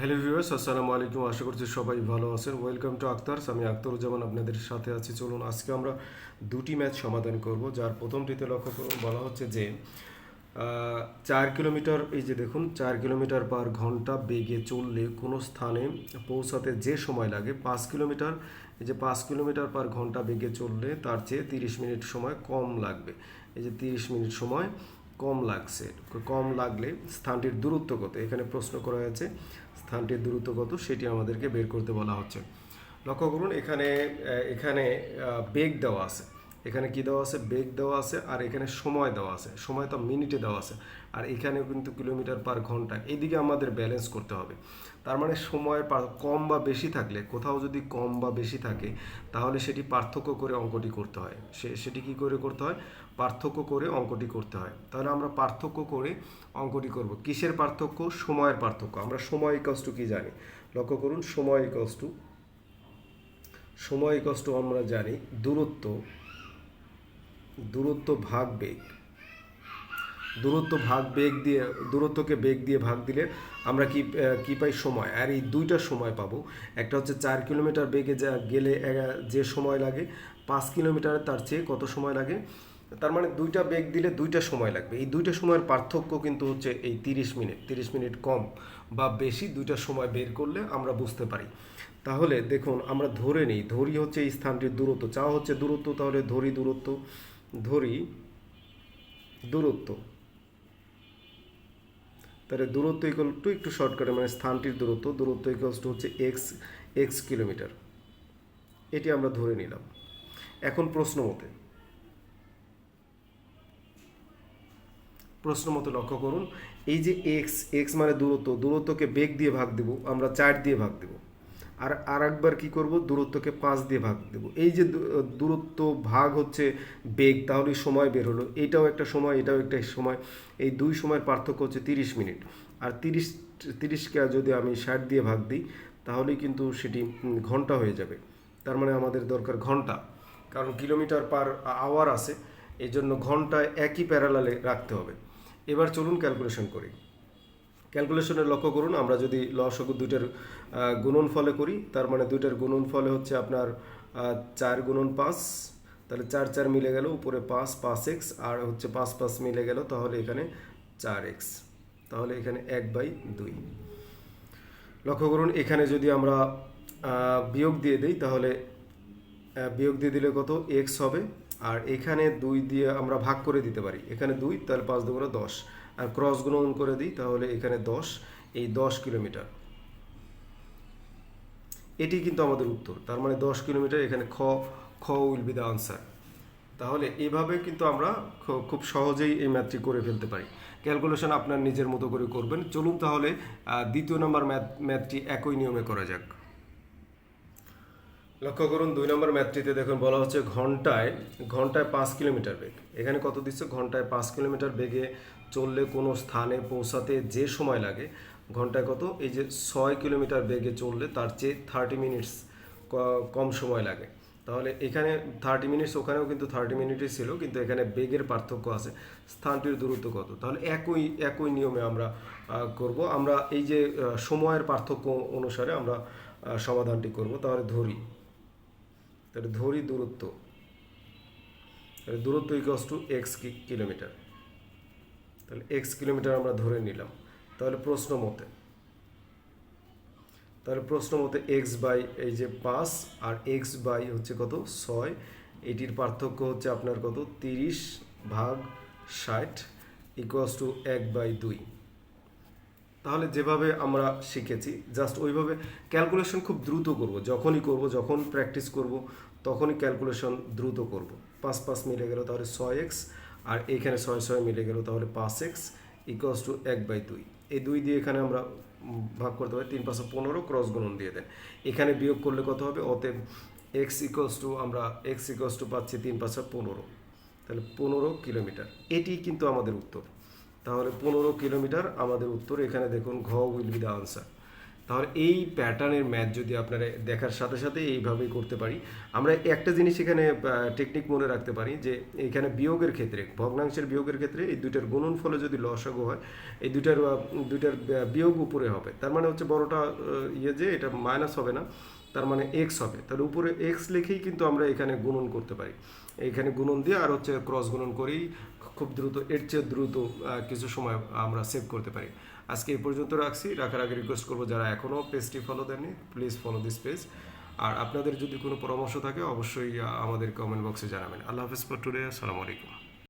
Hello viewers আসসালামু আলাইকুম। আশা করছি সবাই ভালো আছেন। ওয়েলকাম টু আক্তারস আমি আক্তারুজ্জামান আপনাদের সাথে আছি। চলুন, আজকে আমরা দুটি ম্যাচ সমাধান করব, যার প্রথমটিতে লক্ষ্য করুন, বলা হচ্ছে যে চার কিলোমিটার, এই যে দেখুন, চার কিলোমিটার পার ঘণ্টা বেগে চললে কোনো স্থানে পৌঁছাতে যে সময় লাগে, পাঁচ কিলোমিটার, এই যে পাঁচ কিলোমিটার পার ঘণ্টা বেগে চললে তার চেয়ে তিরিশ মিনিট সময় কম লাগবে। এই যে তিরিশ মিনিট সময় কম লাগছে, কম লাগলে স্থানটির দূরত্ব কত? এখানে প্রশ্ন করা হয়েছে, স্থানটির দূরত্ব কত? সেটি আমাদেরকে বের করতে বলা হচ্ছে। লক্ষ্য করুন, এখানে এখানে বেগ দেওয়া আছে। এখানে কি দেওয়া আছে? বেগ দেওয়া আছে আর এখানে সময় দেওয়া আছে। সময় তো মিনিটে দেওয়া আছে। আর এখানেও কিন্তু কিলোমিটার পার ঘণ্টা। এইদিকে আমাদের ব্যালেন্স করতে হবে। তার মানে সময় পা- কম বা বেশি থাকলে, কোথাও যদি কম বা বেশি থাকে, তাহলে সেটি পার্থক্য করে অঙ্কটি করতে হয়। সে সেটি কি করে করতে হয়? পার্থক্য করে অঙ্কটি করতে হয়। তাহলে আমরা পার্থক্য করে অঙ্কটি করব। কিসের পার্থক্য? সময়ের পার্থক্য। আমরা সময় ইকস টু কি জানি? লক্ষ্য করুন, সময় ইকস টু সময় ইকস টু আমরা জানি দূরত্ব দূরত্ব ভাগ বেগ। দূরত্ব ভাগ বেগ দিয়ে, দূরত্বকে বেগ দিয়ে ভাগ দিলে আমরা কি কি পাই? সময়। আর এই দুইটা সময় পাবো। একটা হচ্ছে চার কিলোমিটার বেগে যা গেলে যে সময় লাগে, পাঁচ কিলোমিটার তার চেয়ে কত সময় লাগে? তার মানে দুইটা বেগ দিলে দুইটা সময় লাগবে। এই দুইটা সময়ের পার্থক্য কিন্তু হচ্ছে এই তিরিশ মিনিট। তিরিশ মিনিট কম বা বেশি দুইটা সময় বের করলে আমরা বুঝতে পারি। তাহলে দেখুন, আমরা ধরে নিই। ধরি হচ্ছে এই স্থানটির দূরত্ব। চা হচ্ছে দূরত্ব, তাহলে ধরি দূরত্ব। ধরি, দূরত্ব। তাহলে দূরত্ব ইকুয়াল টু একটু শর্টকাটে মানে স্থানটির দূরত্ব। দূরত্ব ইকুয়ালস টু হচ্ছে এক্স এক্স কিলোমিটার এটি আমরা ধরে নিলাম। এখন প্রশ্ন মতে। প্রশ্ন মতো লক্ষ্য করুন, এই যে এক্স এক্স মানে দূরত্ব, দূরত্বকে বেগ দিয়ে ভাগ দেব, আমরা চার দিয়ে ভাগ দেব। আর আর একবার কী করব? দূরত্বকে পাঁচ দিয়ে ভাগ দেব। এই যে দূরত্ব ভাগ হচ্ছে বেগ, তাহলে সময় বের হলো। এটাও একটা সময়, এটাও একটা সময়। এই দুই সময়ের পার্থক্য হচ্ছে তিরিশ মিনিট। আর তিরিশ, তিরিশকে যদি আমি ষাট দিয়ে ভাগ দিই, তাহলেই কিন্তু সেটি ঘণ্টা হয়ে যাবে। তার মানে আমাদের দরকার ঘণ্টা। কারণ কিলোমিটার পার আওয়ার আছে এই জন্য ঘন্টায় একই প্যারালালে রাখতে হবে। এবার চলুন ক্যালকুলেশন করি। ক্যালকুলেশনের লক্ষ্য করুন, আমরা যদি লসগু দুইটার গুণন ফলে করি, তার মানে দুইটার গুণন ফলে হচ্ছে আপনার চার গুণন পাঁচ, তাহলে চার চার মিলে গেল, উপরে পাঁচ পাঁচ এক্স, আর হচ্ছে পাঁচ পাঁচ মিলে গেল, তাহলে এখানে চার এক্স, তাহলে এখানে এক বাই দুই। লক্ষ্য করুন, এখানে যদি আমরা বিয়োগ দিয়ে দিই, তাহলে বিয়োগ দিয়ে দিলে কত? এক্স হবে, আর এখানে দুই দিয়ে আমরা ভাগ করে দিতে পারি, এখানে দুই, তাহলে পাঁচ দুগুণে দশ। আর ক্রস গুণন করে দিই, তাহলে এখানে দশ, এই দশ কিলোমিটার। এটি কিন্তু আমাদের উত্তর, তার মানে দশ কিলোমিটার এখানে খ খ উইল বি দ্য আনসার। তাহলে এভাবে কিন্তু আমরা খুব সহজেই এই ম্যাথটি করে ফেলতে পারি। ক্যালকুলেশন আপনার নিজের মতো করে করবেন। চলুন তাহলে দ্বিতীয় নম্বর ম্যাথ, ম্যাথটি একই নিয়মে করা যাক। লক্ষ্য করুন দুই নম্বর ম্যাথটিতে দেখুন বলা হচ্ছে ঘন্টায় ঘন্টায় পাঁচ কিলোমিটার বেগ। এখানে কত দিচ্ছে? ঘন্টায় পাঁচ কিলোমিটার বেগে চললে কোনো স্থানে পৌঁছাতে যে সময় লাগে, ঘন্টায় কত? এই যে ছয় কিলোমিটার বেগে চললে তার চেয়ে থার্টি মিনিটস কম সময় লাগে। তাহলে এখানে থার্টি মিনিটস ওখানেও কিন্তু থার্টি মিনিটই ছিল, কিন্তু এখানে বেগের পার্থক্য আছে। স্থানটির দূরত্ব কত? তাহলে একই একই নিয়মে আমরা করব। আমরা এই যে সময়ের পার্থক্য অনুসারে আমরা সমাধানটি করব। তাহলে ধরি। তাহলে ধরি দূরত্ব। তাহলে দূরত্ব ইকস টু এক্স কিলোমিটার তাহলে এক্স কিলোমিটার আমরা ধরে নিলাম। তাহলে প্রশ্ন মতে। তাহলে প্রশ্ন মতে এক্স বাই এই যে পাঁচ আর এক্স বাই হচ্ছে কত? ছয়। এটির পার্থক্য হচ্ছে আপনার কত? তিরিশ ভাগ ষাট ইকুয়াস টু এক বাই দুই। তাহলে যেভাবে আমরা শিখেছি জাস্ট ওইভাবে ক্যালকুলেশন খুব দ্রুত করব। যখনই করব, যখন প্র্যাকটিস করব, তখনই ক্যালকুলেশন দ্রুত করব। পাঁচ পাঁচ মিলে গেল তাহলে ছয় এক্স, আর এখানে ছয় ছয় মিলে গেল তাহলে পাঁচ এক্স ইকুয়ালস টু এক বাই দুই। এই দুই দিয়ে এখানে আমরা ভাগ করতে পারি, তিন পাঁচশো পনেরো ক্রস গুণন দিয়ে দেন। এখানে বিয়োগ করলে কত হবে? অতএব এক্স ইকুয়ালস টু আমরা এক্স ইকুয়ালস টু পাচ্ছি তিন পাঁচশো পনেরো। তাহলে পনেরো কিলোমিটার। এটি কিন্তু আমাদের উত্তর। তাহলে পনেরো কিলোমিটার আমাদের উত্তর, এখানে দেখুন ঘ উইল বি দ্য আনসার তাহলে এই প্যাটার্নের ম্যাথ যদি আপনারা দেখার সাথে সাথে এইভাবেই করতে পারি, আমরা একটা জিনিস এখানে টেকনিক মনে রাখতে পারি যে এখানে বিয়োগের ক্ষেত্রে, ভগ্নাংশের বিয়োগের ক্ষেত্রে এই দুইটার গুণন ফলে যদি লসাগু হয়, এই দুইটার দুইটার বিয়োগ উপরে হবে। তার মানে হচ্ছে বড়টা ইয়ে যে এটা মাইনাস হবে না, তার মানে এক্স হবে। তাহলে উপরে এক্স লিখেই কিন্তু আমরা এখানে গুণন করতে পারি। এইখানে গুণন দিয়ে আর হচ্ছে ক্রস গুণন করেই খুব দ্রুত, এর চেয়ে দ্রুত কিছু সময় আমরা সেভ করতে পারি। আজকে এই পর্যন্ত রাখছি। রাখার আগে রিকোয়েস্ট করব যারা এখনও পেজটি ফলো দেননি প্লিজ ফলো দিস পেজ আর আপনাদের যদি কোনো পরামর্শ থাকে, অবশ্যই আমাদের কমেন্ট বক্সে জানাবেন। আল্লাহ হাফিজ ফর টুডে আসসালামু আলাইকুম।